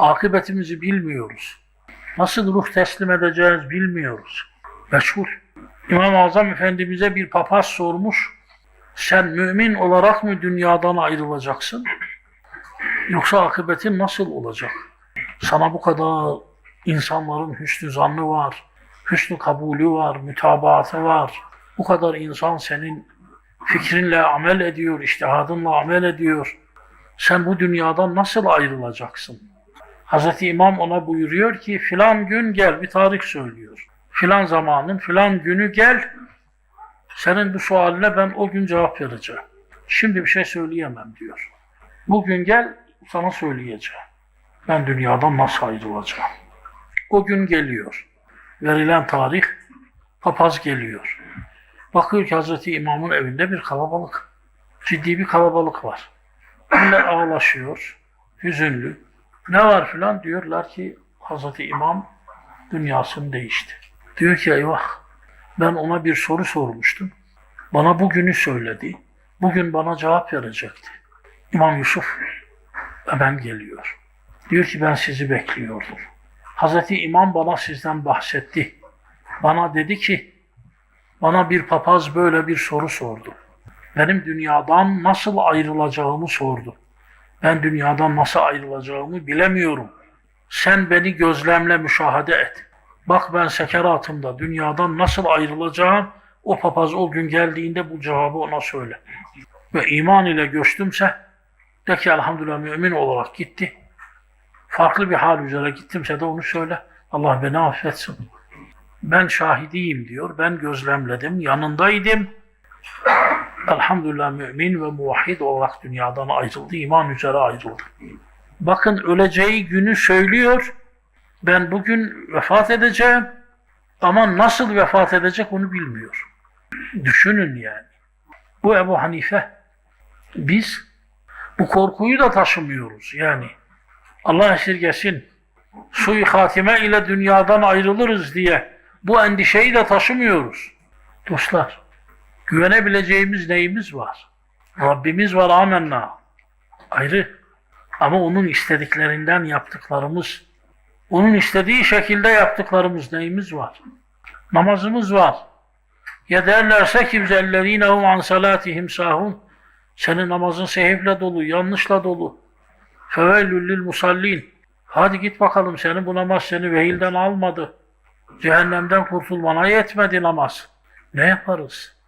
Akıbetimizi bilmiyoruz. Nasıl ruh teslim edeceğiz bilmiyoruz. Meşhur. İmam-ı Azam Efendimiz'e bir papaz sormuş. Sen mümin olarak mı dünyadan ayrılacaksın? Yoksa akıbetin nasıl olacak? Sana bu kadar insanların hüsnü zannı var, hüsnü kabulü var, mütabaatı var. Bu kadar insan senin fikrinle amel ediyor, iştihadınla amel ediyor. Sen bu dünyadan nasıl ayrılacaksın? Hazreti İmam ona buyuruyor ki filan gün gel bir tarih söylüyor. Filan zamanın filan günü gel. Senin bu sualine ben o gün cevap vereceğim. Şimdi bir şey söyleyemem diyor. Bugün gel sana söyleyeceğim. Ben dünyadan nasıl ayrılacağım? O gün geliyor. Verilen tarih papaz geliyor. Bakıyor ki Hazreti İmam'ın evinde bir kalabalık. Ciddi bir kalabalık var. Millet ağlaşıyor. Hüzünlü. Ne var filan diyorlar ki Hazreti İmam dünyasını değişti. Diyor ki eyvah ben ona bir soru sormuştum. Bana bugünü söyledi. Bugün bana cevap verecekti. İmam Yusuf hemen geliyor. Diyor ki ben sizi bekliyordum. Hazreti İmam bana sizden bahsetti. Bana dedi ki bana bir papaz böyle bir soru sordu. Benim dünyadan nasıl ayrılacağımı sordu. Ben dünyadan nasıl ayrılacağımı bilemiyorum. Sen beni gözlemle müşahede et. Bak ben sekeratımda dünyadan nasıl ayrılacağım o papaz o gün geldiğinde bu cevabı ona söyle. Ve iman ile göçtümse de ki elhamdülillah mümin olarak gitti. Farklı bir hal üzere gittimse de onu söyle. Allah beni affetsin. Ben şahidiyim diyor. Ben gözlemledim. Yanındaydım. Elhamdülillah mümin ve muvahhid olarak dünyadan ayrıldı. iman üzere ayrıldı. Bakın öleceği günü söylüyor. Ben bugün vefat edeceğim. Ama nasıl vefat edecek onu bilmiyor. Düşünün yani. Bu Ebu Hanife. Biz bu korkuyu da taşımıyoruz. Yani Allah esirgesin sui hatime ile dünyadan ayrılırız diye bu endişeyi de taşımıyoruz. Dostlar, güvenebileceğimiz neyimiz var? Rabbimiz var amenna. Ayrı. Ama onun istediklerinden yaptıklarımız, onun istediği şekilde yaptıklarımız neyimiz var? Namazımız var. Ya derlerse ki bize ellezine hum an salatihim sahun. Senin namazın sehifle dolu, yanlışla dolu. Fevelül lil musallin. Hadi git bakalım senin bu namaz seni vehilden almadı. Cehennemden kurtulmana yetmedi namaz. Ne yaparız?